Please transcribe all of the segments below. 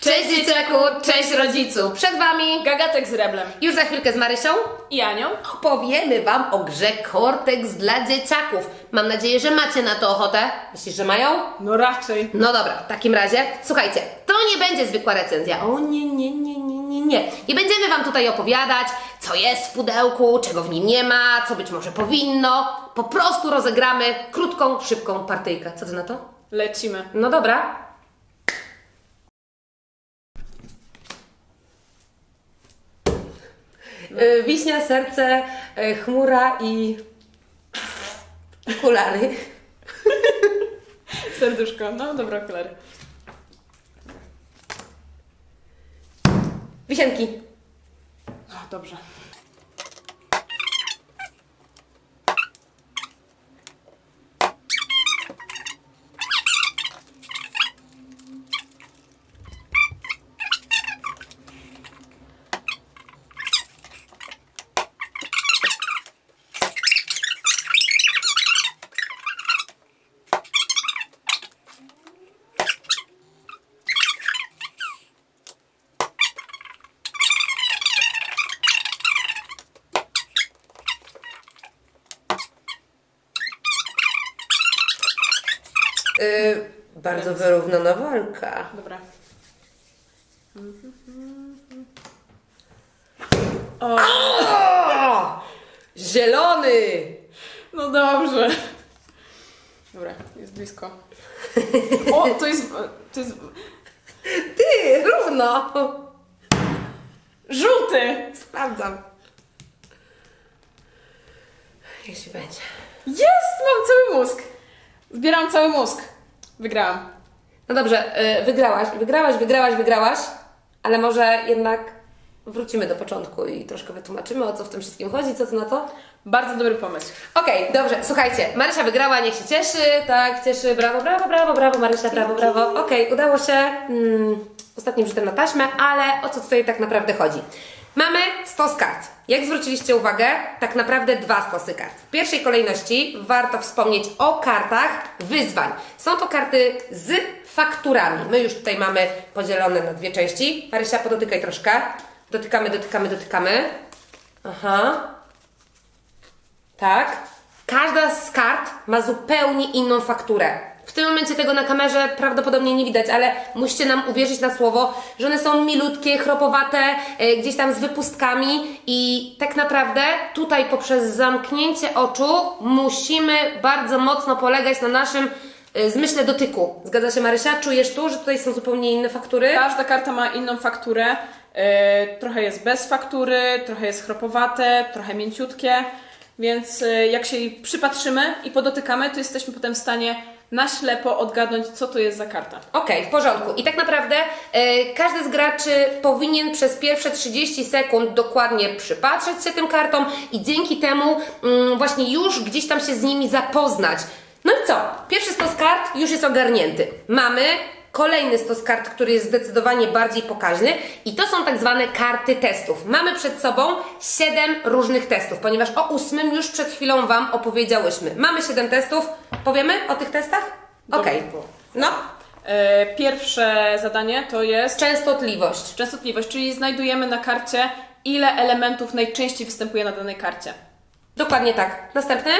Cześć dzieciaku, cześć rodzicu. Przed Wami Gagatek z Reblem już za chwilkę z Marysią i Anią. opowiemy Wam o grze Cortex dla dzieciaków. Mam nadzieję, że macie na to ochotę. Myślisz, że mają? No raczej. No dobra, w takim razie, słuchajcie, to nie będzie zwykła recenzja. O nie, nie, nie, nie, nie, nie. Nie będziemy Wam tutaj opowiadać, co jest w pudełku, czego w nim nie ma, co być może powinno. Po prostu rozegramy krótką, szybką partyjkę. Co Ty na to? Lecimy. No dobra. Y, Wiśnia, serce, y, chmura i okulary. Serduszko. No dobra, okulary. Wisienki. O, dobrze. Y, bardzo wyrównana walka. Dobra. O, O! Zielony! no dobrze. Dobra, jest blisko. O, to jest... To jest... Ty, równo! Żółty! Sprawdzam. Jeśli będzie. Jest! Mam cały mózg. Zbieram cały mózg. Wygrałam. No dobrze, y, wygrałaś, wygrałaś, wygrałaś, wygrałaś, ale może jednak wrócimy do początku i troszkę wytłumaczymy, o co w tym wszystkim chodzi, co to na to? Bardzo dobry pomysł. Okej, dobrze, słuchajcie, Marysia wygrała, niech się cieszy, tak, cieszy, brawo, brawo, brawo, brawo, Marysia, brawo, brawo. Okej, udało się, mm, ostatnim rzutem na taśmę, ale o co tutaj tak naprawdę chodzi? Mamy stos kart. Jak zwróciliście uwagę, tak naprawdę dwa stosy kart. W pierwszej kolejności warto wspomnieć o kartach wyzwań. Są to karty z fakturami. My już tutaj mamy podzielone na dwie części. Marysia, podotykaj troszkę. Dotykamy, dotykamy, dotykamy. Aha. Tak. Każda z kart ma zupełnie inną fakturę. W tym momencie tego na kamerze prawdopodobnie nie widać, ale musicie nam uwierzyć na słowo, że one są milutkie, chropowate, e, gdzieś tam z wypustkami i tak naprawdę tutaj poprzez zamknięcie oczu musimy bardzo mocno polegać na naszym e, zmyśle dotyku. Zgadza się Marysia? Czujesz tu, że tutaj są zupełnie inne faktury? Każda karta ma inną fakturę. E, trochę jest bez faktury, trochę jest chropowate, trochę mięciutkie, więc e, jak się jej przypatrzymy i podotykamy, to jesteśmy potem w stanie na ślepo odgadnąć, co to jest za karta. Okej, w porządku. I tak naprawdę e, każdy z graczy powinien przez pierwsze 30 sekund dokładnie przypatrzeć się tym kartom i dzięki temu mm, właśnie już gdzieś tam się z nimi zapoznać. No i co? Pierwszy stos kart już jest ogarnięty. Mamy kolejny stos kart, który jest zdecydowanie bardziej pokaźny i to są tak zwane karty testów. Mamy przed sobą 7 różnych testów, ponieważ o ósmym już przed chwilą Wam opowiedziałyśmy. Mamy 7 testów. Powiemy o tych testach? Okej. Było. No. E, pierwsze zadanie to jest Częstotliwość. częstotliwość, czyli znajdujemy na karcie, ile elementów najczęściej występuje na danej karcie. Dokładnie tak. Następny?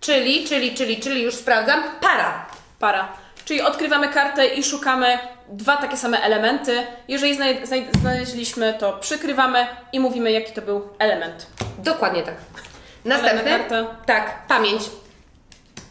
Czyli, czyli, czyli, czyli już sprawdzam. Para. Para. Czyli odkrywamy kartę i szukamy dwa takie same elementy. Jeżeli znaj- znaj- znaleźliśmy, to przykrywamy i mówimy, jaki to był element. Dokładnie tak. Następny? Tak, pamięć.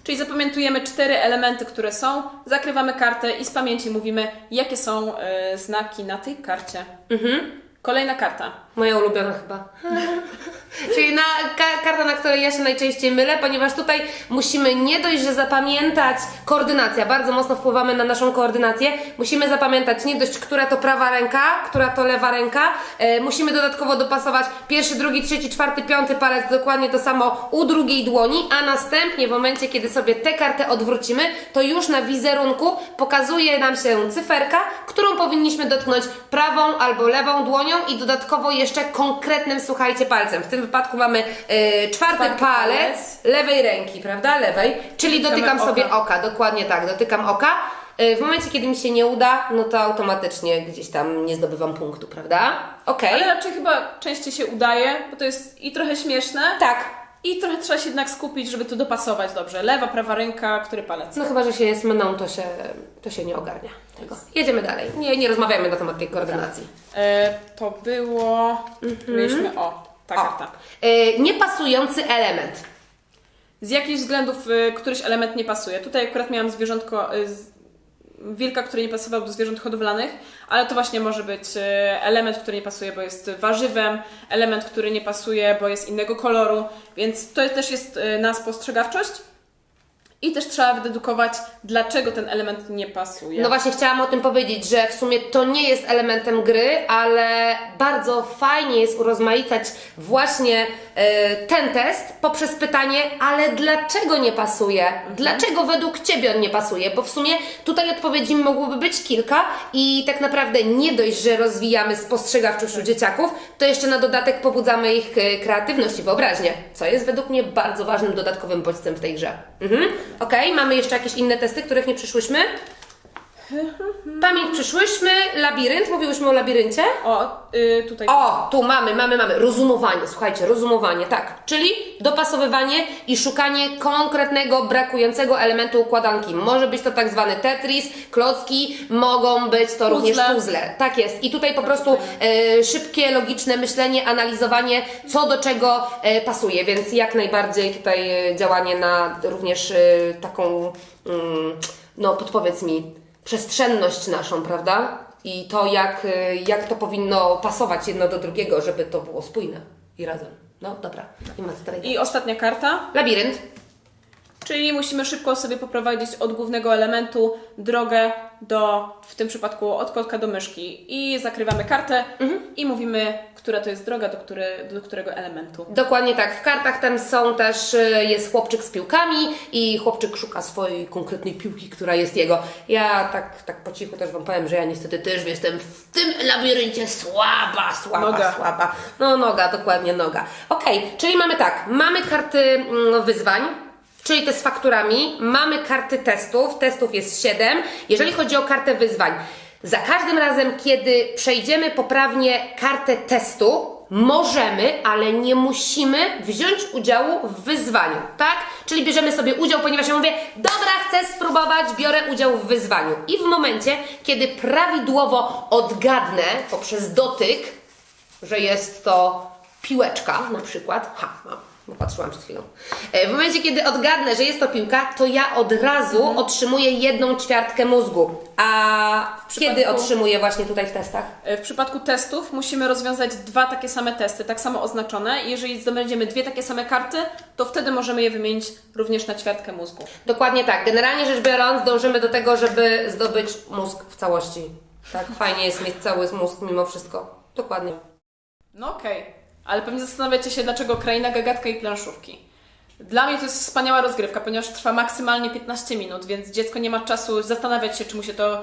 Czyli zapamiętujemy cztery elementy, które są, zakrywamy kartę i z pamięci mówimy, jakie są e, znaki na tej karcie. Mhm. Kolejna karta. Moja ulubiona chyba. Czyli na, ka, karta, na której ja się najczęściej mylę, ponieważ tutaj musimy nie dość, że zapamiętać koordynacja, bardzo mocno wpływamy na naszą koordynację. Musimy zapamiętać nie dość, która to prawa ręka, która to lewa ręka. E, musimy dodatkowo dopasować pierwszy, drugi, trzeci, czwarty, piąty palec dokładnie to samo u drugiej dłoni, a następnie w momencie, kiedy sobie tę kartę odwrócimy, to już na wizerunku pokazuje nam się cyferka, którą powinniśmy dotknąć prawą albo lewą dłonią i dodatkowo jeszcze konkretnym, słuchajcie, palcem. W tym wypadku mamy e, czwarty, palec, palec. lewej ręki, prawda? Lewej. Czyli dotykam sobie oka. oka, dokładnie tak, dotykam oka. Y, W momencie, kiedy mi się nie uda, no to automatycznie gdzieś tam nie zdobywam punktu, prawda? Okej. Ale raczej chyba częściej się udaje, bo to jest i trochę śmieszne, Tak. I trochę trzeba się jednak skupić, żeby to dopasować dobrze. Lewa, prawa ręka, który palec. No chyba, że się jest mną, to się, to się nie ogarnia tego. Jedziemy dalej. Nie, nie rozmawiajmy na temat tej koordynacji. E, to było... Mieliśmy o, ta O. karta. Y, Niepasujący element. Z jakichś względów y, któryś element nie pasuje. Tutaj akurat miałam zwierzątko, y, z- wilka, który nie pasował do zwierząt hodowlanych, ale to właśnie może być y, element, który nie pasuje, bo jest warzywem, element, który nie pasuje, bo jest innego koloru, więc to też jest y, na spostrzegawczość. I też trzeba wydedukować, dlaczego ten element nie pasuje. No właśnie chciałam o tym powiedzieć, że w sumie to nie jest elementem gry, ale bardzo fajnie jest urozmaicać właśnie e, ten test poprzez pytanie, ale dlaczego nie pasuje? Dlaczego według Ciebie on nie pasuje? Bo w sumie tutaj odpowiedzi mogłoby być kilka i tak naprawdę nie dość, że rozwijamy spostrzegawczość u dzieciaków, to jeszcze na dodatek pobudzamy ich e, kreatywność i wyobraźnię, co jest według mnie bardzo ważnym dodatkowym bodźcem w tej grze. Mhm. Okej, mamy jeszcze jakieś inne testy, których nie przyszłyśmy? Pamięć przyszłyśmy, labirynt, mówiłyśmy o labiryncie. O, y, tutaj. O, tu mamy, mamy, mamy. Rozumowanie, słuchajcie, rozumowanie, tak. Czyli dopasowywanie i szukanie konkretnego, brakującego elementu układanki. Może być to tak zwany Tetris, klocki, mogą być to również puzzle. Tak jest. I tutaj po prostu e, szybkie, logiczne myślenie, analizowanie, co do czego e, pasuje, więc jak najbardziej tutaj e, działanie na również e, taką, mm, no podpowiedz mi, przestrzenność naszą, prawda? I to, jak, y, jak to powinno pasować jedno do drugiego, żeby to było spójne i razem. No dobra, nie ma co dalej. I ostatnia karta. Labirynt. Czyli musimy szybko sobie poprowadzić od głównego elementu drogę do, w tym przypadku od kotka do myszki. I zakrywamy kartę i mówimy, która to jest droga do, który, do którego elementu. Dokładnie tak. W kartach tam są też, y, jest chłopczyk z piłkami i chłopczyk szuka swojej konkretnej piłki, która jest jego. Ja tak, tak po cichu też Wam powiem, że ja niestety też jestem w tym labiryncie słaba, słaba, Noga. słaba. No noga, dokładnie noga. Okej, czyli mamy tak, mamy karty mm, wyzwań, czyli te z fakturami, mamy karty testów, testów jest 7. Jeżeli chodzi o kartę wyzwań, za każdym razem, kiedy przejdziemy poprawnie kartę testu, możemy, ale nie musimy wziąć udziału w wyzwaniu, tak? Czyli bierzemy sobie udział, ponieważ ja mówię, dobra, chcę spróbować, biorę udział w wyzwaniu. I w momencie, kiedy prawidłowo odgadnę poprzez dotyk, że jest to piłeczka na przykład. Ha, mam, bo patrzyłam przed chwilą. E, W momencie, kiedy odgadnę, że jest to piłka, to ja od razu otrzymuję jedną ćwiartkę mózgu. A kiedy przypadku- otrzymuję właśnie tutaj w testach? E, W przypadku testów musimy rozwiązać dwa takie same testy, tak samo oznaczone. I jeżeli zdobędziemy dwie takie same karty, to wtedy możemy je wymienić również na ćwiartkę mózgu. Dokładnie tak. Generalnie rzecz biorąc, dążymy do tego, żeby zdobyć mózg w całości. Tak, fajnie jest mieć cały mózg mimo wszystko. Dokładnie. No okej, ale pewnie zastanawiacie się, dlaczego kraina, gagatka i planszówki. Dla mnie to jest wspaniała rozgrywka, ponieważ trwa maksymalnie 15 minut, więc dziecko nie ma czasu zastanawiać się, czy mu się to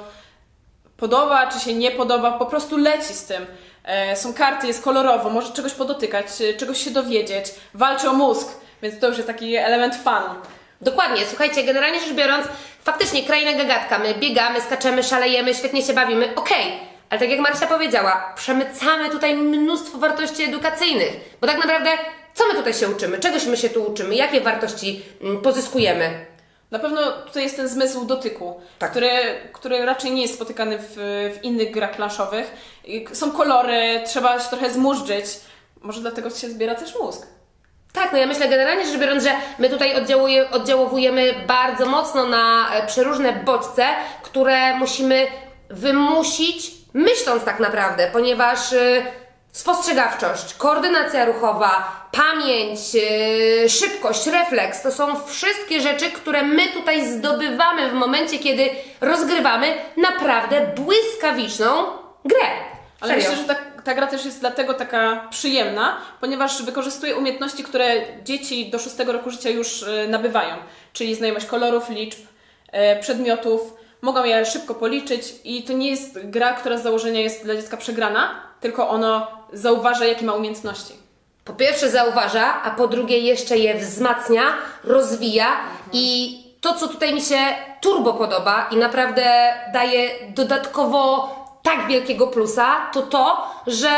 podoba, czy się nie podoba, po prostu leci z tym. E, są karty, jest kolorowo, może czegoś podotykać, e, czegoś się dowiedzieć, walczy o mózg, więc to już jest taki element fanu. Dokładnie, słuchajcie, generalnie rzecz biorąc, faktycznie kraina gagatka, my biegamy, skaczemy, szalejemy, świetnie się bawimy, okej, ale tak jak Marcia powiedziała, przemycamy tutaj mnóstwo wartości edukacyjnych, bo tak naprawdę co my tutaj się uczymy, czegoś my się tu uczymy, jakie wartości mm, pozyskujemy. Na pewno tutaj jest ten zmysł dotyku, Tak. który, który raczej nie jest spotykany w, w innych grach planszowych. Są kolory, trzeba się trochę zmurzyć. Może dlatego się zbiera też mózg. Tak, no ja myślę generalnie rzecz biorąc, że my tutaj oddziałuje, oddziałowujemy bardzo mocno na e, przeróżne bodźce, które musimy wymusić, myśląc tak naprawdę, ponieważ y, spostrzegawczość, koordynacja ruchowa, pamięć, y, szybkość, refleks to są wszystkie rzeczy, które my tutaj zdobywamy w momencie, kiedy rozgrywamy naprawdę błyskawiczną grę. Ale Serio. myślę, że ta, ta gra też jest dlatego taka przyjemna, ponieważ wykorzystuje umiejętności, które dzieci do szóstego roku życia już e, nabywają. Czyli znajomość kolorów, liczb, przedmiotów. Mogą je szybko policzyć i to nie jest gra, która z założenia jest dla dziecka przegrana, tylko ono zauważa, jakie ma umiejętności. po pierwsze zauważa, a po drugie jeszcze je wzmacnia, rozwija i to, co tutaj mi się turbo podoba i naprawdę daje dodatkowo tak wielkiego plusa, to to, że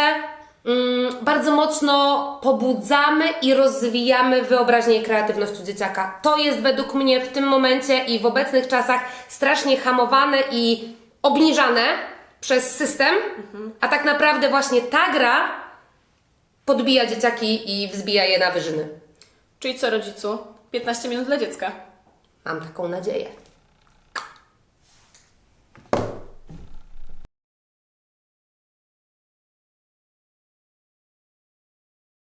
bardzo mocno pobudzamy i rozwijamy wyobraźnię i kreatywność u dzieciaka. To jest według mnie w tym momencie i w obecnych czasach strasznie hamowane i obniżane przez system, a tak naprawdę właśnie ta gra podbija dzieciaki i wzbija je na wyżyny. Czyli co rodzicu? 15 minut dla dziecka. Mam taką nadzieję.